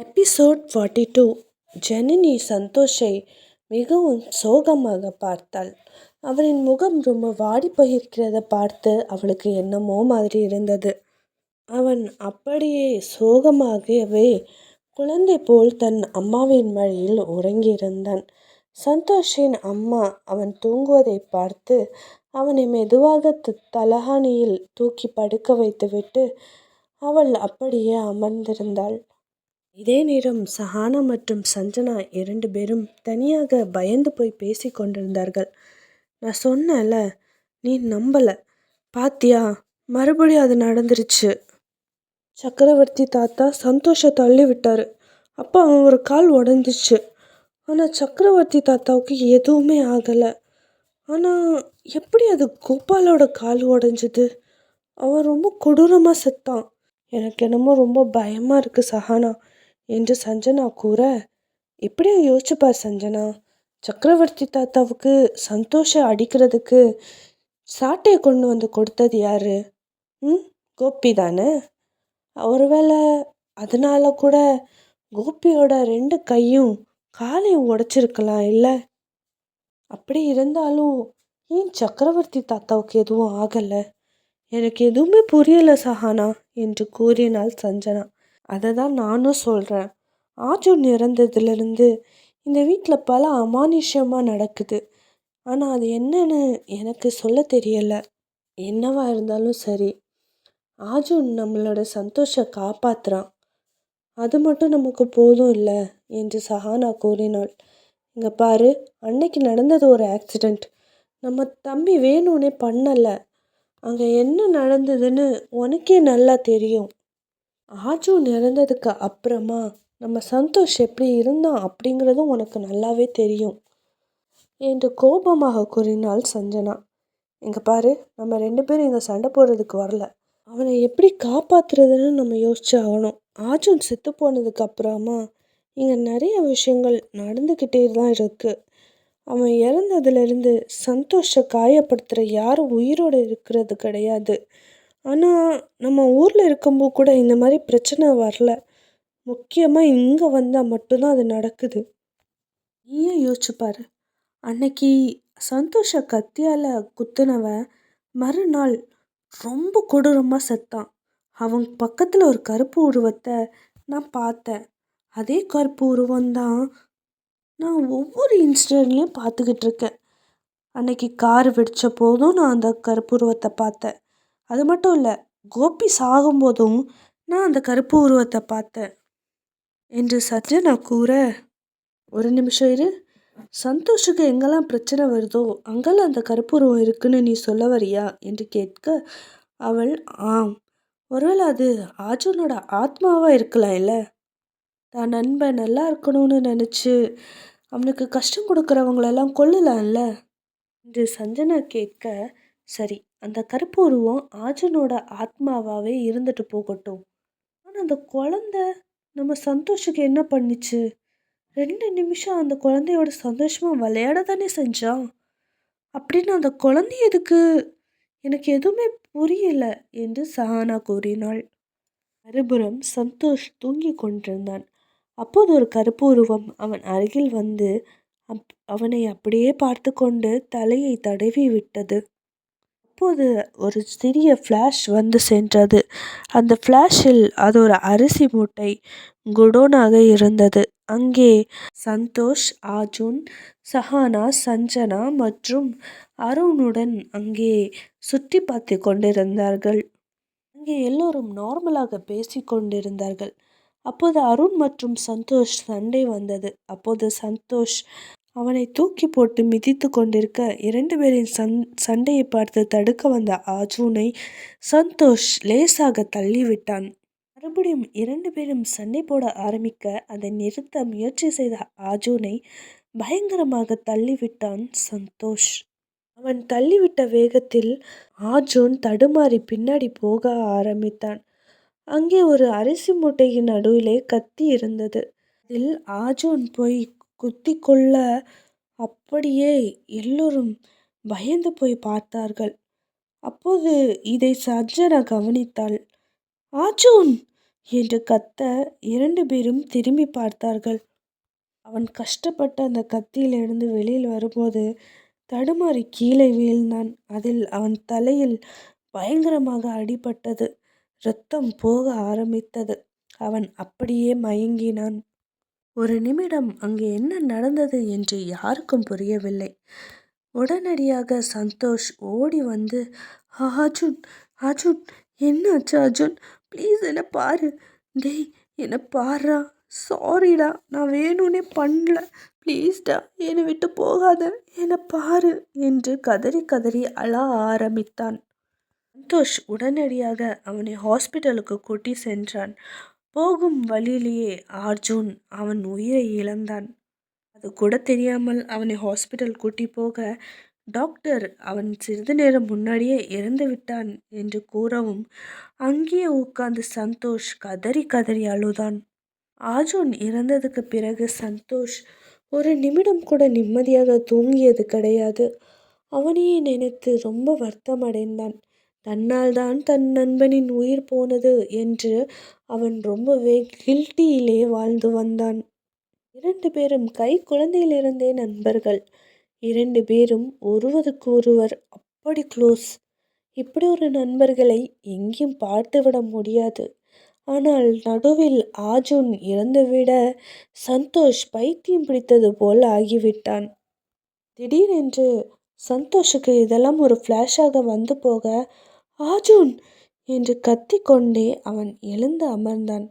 Episode forty two Janani சந்தோஷை மிகவும் சோகமாக பார்த்தாள். அவனின் முகம் ரொம்ப வாடி போயிருக்கிறத பார்த்து அவளுக்கு என்னமோ மாதிரி இருந்தது. அவன் அப்படியே சோகமாகவே குழந்தை போல் தன் அம்மாவின் வழியில் உறங்கியிருந்தான். சந்தோஷின் அம்மா அவன் தூங்குவதை பார்த்து அவனை மெதுவாக தலகாணியில் தூக்கி படுக்க வைத்துவிட்டு அவள் அப்படியே அமர்ந்திருந்தாள். இதே நேரம் சஹானா மற்றும் சஞ்சனா இரண்டு பேரும் தனியாக பயந்து போய் பேசி கொண்டிருந்தார்கள். நான் சொன்னேன்ல நீ நம்பலை. பாத்தியா? மறுபடியும் அது நடந்துருச்சு. சக்கரவர்த்தி தாத்தா சந்தோஷ தள்ளி விட்டார். அப்போ அவன் ஒரு கால் உடஞ்சிச்சு. ஆனால் சக்கரவர்த்தி தாத்தாவுக்கு எதுவுமே ஆகலை. ஆனால் எப்படி அது கோபாலோட கால் உடஞ்சிது? அவன் ரொம்ப கொடூரமாக செத்தான். எனக்கு என்னமோ ரொம்ப பயமாக இருக்குது சஹானா. என்று சஞ்சனா கூற எப்படியும் யோசிச்சுப்பார் சஞ்சனா. சக்கரவர்த்தி தாத்தாவுக்கு சந்தோஷம் அடிக்கிறதுக்கு சாட்டையை கொண்டு வந்து கொடுத்தது யாரு? ம் கோபி தானே. ஒருவேளை அதனால கூட கோபியோட ரெண்டு கையும் காலையும் உடைச்சிருக்கலாம் இல்லை? அப்படி இருந்தாலும் ஏன் சக்கரவர்த்தி தாத்தாவுக்கு எதுவும் ஆகலை? எனக்கு எதுவுமே புரியலை சஹானா என்று கூறினாள் சஞ்சனா. அதை தான் நானும் சொல்கிறேன் ஆஜூன் இறந்ததுலேருந்து இந்த வீட்டில் பல அமானுஷ்யமாக நடக்குது. ஆனால் அது என்னன்னு எனக்கு சொல்ல தெரியலை. என்னவா இருந்தாலும் சரி. ஆஜூன் நம்மளோட சந்தோஷம் காப்பாற்றுறான் அது மட்டும் நமக்கு போதும் இல்லை என்று சஹானா கூறினாள். இங்கே பாரு அன்னைக்கு நடந்தது ஒரு ஆக்சிடெண்ட் நம்ம தம்பி வேணும்னே பண்ணலை. அங்கே என்ன நடந்ததுன்னு உனக்கே நல்லா தெரியும். ஆஜு இறந்ததுக்கு அப்புறமா நம்ம சந்தோஷ் எப்படி இருந்தான் அப்படிங்கிறதும் உனக்கு நல்லாவே தெரியும் என்று கோபமாக கூறினாள் சஞ்சனா. இங்கே பாரு நம்ம ரெண்டு பேரும் இங்கே சண்டை போடுறதுக்கு வரல. அவனை எப்படி காப்பாற்றுறதுன்னு நம்ம யோசிச்சு ஆகணும். ஆஜுன் செத்து போனதுக்கு அப்புறமா இங்கே நிறைய விஷயங்கள் நடந்துக்கிட்டே தான் இருக்குது அவன் இறந்ததுலேருந்து சந்தோஷ காயப்படுத்துகிற யாரும் உயிரோடு இருக்கிறது கிடையாது. ஆனால் நம்ம ஊரில் இருக்கும்போது கூட இந்த மாதிரி பிரச்சனை வரல. முக்கியமாக இங்கே வந்தால் மட்டும்தான் அது நடக்குது. நீயே யோசிச்சு பாரு. அன்னைக்கு சந்தோஷ கத்தியால் குத்துனவன் மறுநாள் ரொம்ப கொடூரமாக செத்தான். அவன் பக்கத்தில் ஒரு கருப்பு உருவத்தை நான் பார்த்தேன். அதே கருப்பு உருவம்தான் நான் ஒவ்வொரு இன்சிடென்ட்லேயும் பார்த்துக்கிட்டு இருக்கேன். அன்னைக்கு கார் வெடித்த போதும் நான் அந்த கருப்பு உருவத்தை பார்த்தேன். அது மட்டும் இல்லை கோபி சாகும்போதும் நான் அந்த கருப்பு உருவத்தை பார்த்தேன் என்று சஜ்ஜனா கூற ஒரு நிமிஷம் இரு. சந்தோஷுக்கு எங்கெல்லாம் பிரச்சனை வருதோ அங்கெல்லாம் அந்த கருப்புருவம் இருக்குன்னு நீ சொல்ல வரியா? என்று கேட்க அவள் ஆம். ஒருவேளை அது ஆஜுனோட ஆத்மாவாக இருக்கலாம் இல்லை? தான் நண்பன் நல்லா இருக்கணும்னு நினச்சி அவனுக்கு கஷ்டம் கொடுக்குறவங்களெல்லாம் கொல்லலாம்ல? என்று சஞ்சனா கேட்க சரி. அந்த கருப்பு உருவம் ஆஜனோட ஆத்மாவாகவே இருந்துட்டு போகட்டும். ஆனால் அந்த குழந்த நம்ம சந்தோஷுக்கு என்ன பண்ணுச்சு? ரெண்டு நிமிஷம் அந்த குழந்தையோட சந்தோஷமாக விளையாட தானே செஞ்சான் அப்படின்னு அந்த குழந்தை எதுக்கு? எனக்கு எதுவுமே புரியல என்று சஹானா கூறினாள். மறுபுறம் சந்தோஷ் தூங்கி கொண்டிருந்தான். அப்போது ஒரு கருப்பு உருவம் அவன் அருகில் வந்து அப் அவனை அப்படியே பார்த்து கொண்டு தலையை தடவி விட்டது. அப்போது ஒரு சிறிய ஃப்ளாஷ் வந்து சென்றது. அந்த ஃப்ளாஷில் அது ஒரு அரிசி மூட்டை குடோனாக இருந்தது. அங்கே சந்தோஷ் அர்ஜுன் சஹானா சஞ்சனா மற்றும் அருணுடன் அங்கே சுற்றி பார்த்து கொண்டிருந்தார்கள். அங்கே எல்லோரும் நார்மலாக பேசி கொண்டிருந்தார்கள். அப்போது அருண் மற்றும் சந்தோஷ் சண்டை வந்தது. அப்போது சந்தோஷ் அவனை தூக்கி போட்டு மிதித்து கொண்டிருக்க இரண்டு பேரின் சண் சண்டையை பார்த்து தடுக்க வந்த ஆஜூனை சந்தோஷ் லேசாக தள்ளிவிட்டான். மறுபடியும் இரண்டு பேரும் சண்டை போட ஆரம்பிக்க அதை நிறுத்த முயற்சி செய்த ஆஜூனை பயங்கரமாக தள்ளிவிட்டான் சந்தோஷ். அவன் தள்ளிவிட்ட வேகத்தில் ஆஜூன் தடுமாறி பின்னாடி போக ஆரம்பித்தான். அங்கே ஒரு அரிசி மூட்டையின் நடுவிலே கத்தி இருந்தது. அதில் ஆஜூன் போய் குத்தி கொள்ள அப்படியே எல்லோரும் பயந்து போய் பார்த்தார்கள். அப்போது இதை சர்ஜனா கவனித்தாள். ஆச்சூன் என்று கத்த இரண்டு பேரும் திரும்பி பார்த்தார்கள். அவன் கஷ்டப்பட்டு அந்த கத்தியிலிருந்து வெளியில் வரும்போது தடுமாறி கீழே வீழ்ந்தான். அதில் அவன் தலையில் பயங்கரமாக அடிபட்டது. இரத்தம் போக ஆரம்பித்தது. அவன் அப்படியே மயங்கினான். ஒரு நிமிடம் அங்கே என்ன நடந்தது என்று யாருக்கும் புரியவில்லை. உடனடியாக சந்தோஷ் ஓடி வந்து அர்ஜுன் அர்ஜுன் என்னாச்சு அர்ஜுன்? ப்ளீஸ் என்னை பாரு. டேய் என்னை பாருடா சாரிடா நான் வேணும்னே பண்ணல. ப்ளீஸ்டா என்னை விட்டு போகாத. என்னை பாரு என்று கதறி கதறி அழ ஆரம்பித்தான். சந்தோஷ் உடனடியாக அவனை ஹாஸ்பிட்டலுக்கு கூட்டி சென்றான். போகும் வழியிலேயே அர்ஜுன் அவன் உயிரை இழந்தான். அது கூட தெரியாமல் அவனை ஹாஸ்பிட்டல் கூட்டி போக டாக்டர் அவன் சிறிது நேரம் முன்னாடியே இறந்து விட்டான் என்று கூறவும் அங்கேயே உட்கார்ந்து சந்தோஷ் கதறி கதறி அழுதான். அர்ஜுன் இறந்ததுக்கு பிறகு சந்தோஷ் ஒரு நிமிடம் கூட நிம்மதியாக தூங்கியது கிடையாது. அவனையே நினைத்து ரொம்ப வருத்தம் அடைந்தான் தன்னால் தான் தன் நண்பனின் உயிர் போனது என்று அவன் ரொம்பவே கில்ட்டியிலே வாழ்ந்து வந்தான். இரண்டு பேரும் கை குழந்தையிலிருந்தே நண்பர்கள். இரண்டு பேரும் ஒருவருக்கு ஒருவர் அப்படி க்ளோஸ் இப்படி ஒரு நண்பர்களை எங்கேயும் பார்த்துவிட முடியாது. ஆனால் நடுவில் ஆஜுன் இறந்துவிட சந்தோஷ் பைத்தியம் பிடித்தது போல் ஆகிவிட்டான். திடீரென்று சந்தோஷுக்கு இதெல்லாம் ஒரு ஃப்ளாஷாக வந்து போக ஆஜூன் என்று கத்திக்கொண்டே அவன் எழுந்து அமர்ந்தான்.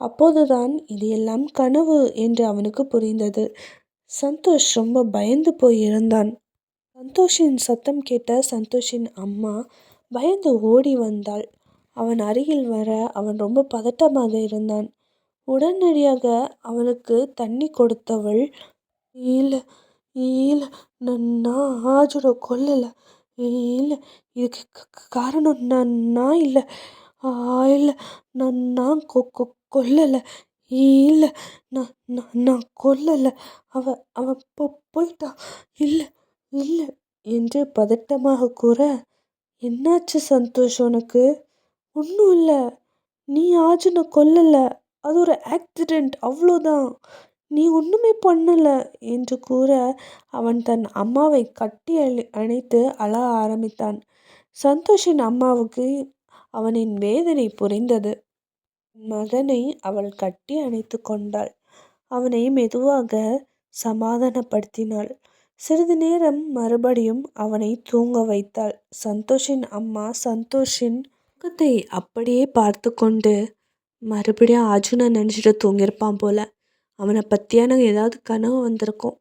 அப்போதுதான் இது எல்லாம் கனவு என்று அவனுக்கு புரிந்தது. சந்தோஷ் ரொம்ப பயந்து போய் இருந்தான். சந்தோஷின் சத்தம் கேட்ட சந்தோஷின் அம்மா பயந்து ஓடி வந்தாள். அவன் அருகில் வர அவன் ரொம்ப பதட்டமாக இருந்தான். உடனடியாக அவனுக்கு தண்ணி கொடுத்தவள் இல்லை இல்லை நான் ஆஜோட கொல்லலை. இல்லை. இதுக்கு காரணம் நான் நான் இல்லை இல்லை. நான் நான் கொ கொ கொல்லலை. இல்லை. நான் நான் நான் கொல்லலை. அவன் அவன் போ போயிட்டான் இல்லை இல்லை என்று பதட்டமாக கூற என்னாச்சு சந்தோஷ் உனக்கு? ஒன்றும் இல்லை. நீ ஆஜனை கொல்லலை. அது ஒரு ஆக்சிடெண்ட் அவ்வளோதான் நீ ஒன்றுமே பண்ணலை என்று கூற அவன் தன் அம்மாவை கட்டி அழி அணைத்து அழ ஆரம்பித்தான். சந்தோஷின் அம்மாவுக்கு அவனின் வேதனை புரிந்தது. மகனை அவள் கட்டி அணைத்து கொண்டாள். அவனை மெதுவாக சமாதானப்படுத்தினாள். சிறிது நேரம் மறுபடியும் அவனை தூங்க வைத்தாள். சந்தோஷின் அம்மா சந்தோஷின் முகத்தை அப்படியே பார்த்து கொண்டு மறுபடியும் அர்ஜுனை நினச்சிட்டு தூங்கியிருப்பான் போல. அவனை பற்றியான ஏதாவது கனவு வந்திருக்கும்.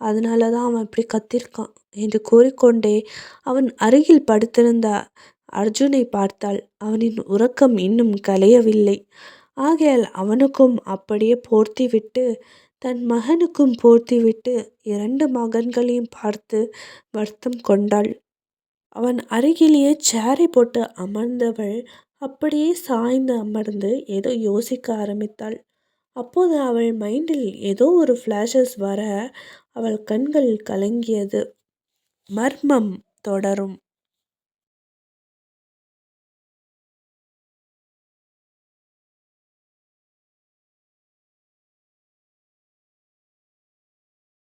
அதனால தான் அவன் இப்படி கத்திருக்கான் என்று கூறிக்கொண்டே அவன் அருகில் படுத்திருந்த அர்ஜுனை பார்த்தாள் அவனின் உறக்கம் இன்னும் கலையவில்லை. ஆகையால் அவனுக்கும் அப்படியே போர்த்தி விட்டு தன் மகனுக்கும் போர்த்தி விட்டு இரண்டு மகன்களையும் பார்த்து வருத்தம் கொண்டாள். அவன் அருகிலேயே சேரை போட்டு அமர்ந்தவள் அப்படியே சாய்ந்து அமர்ந்து ஏதோ யோசிக்க ஆரம்பித்தாள். அப்போது அவள் மைண்டில் ஏதோ ஒரு ஃப்ளாஷஸ் வர அவள் கண்கள் கலங்கியது. மர்மம் தொடரும்.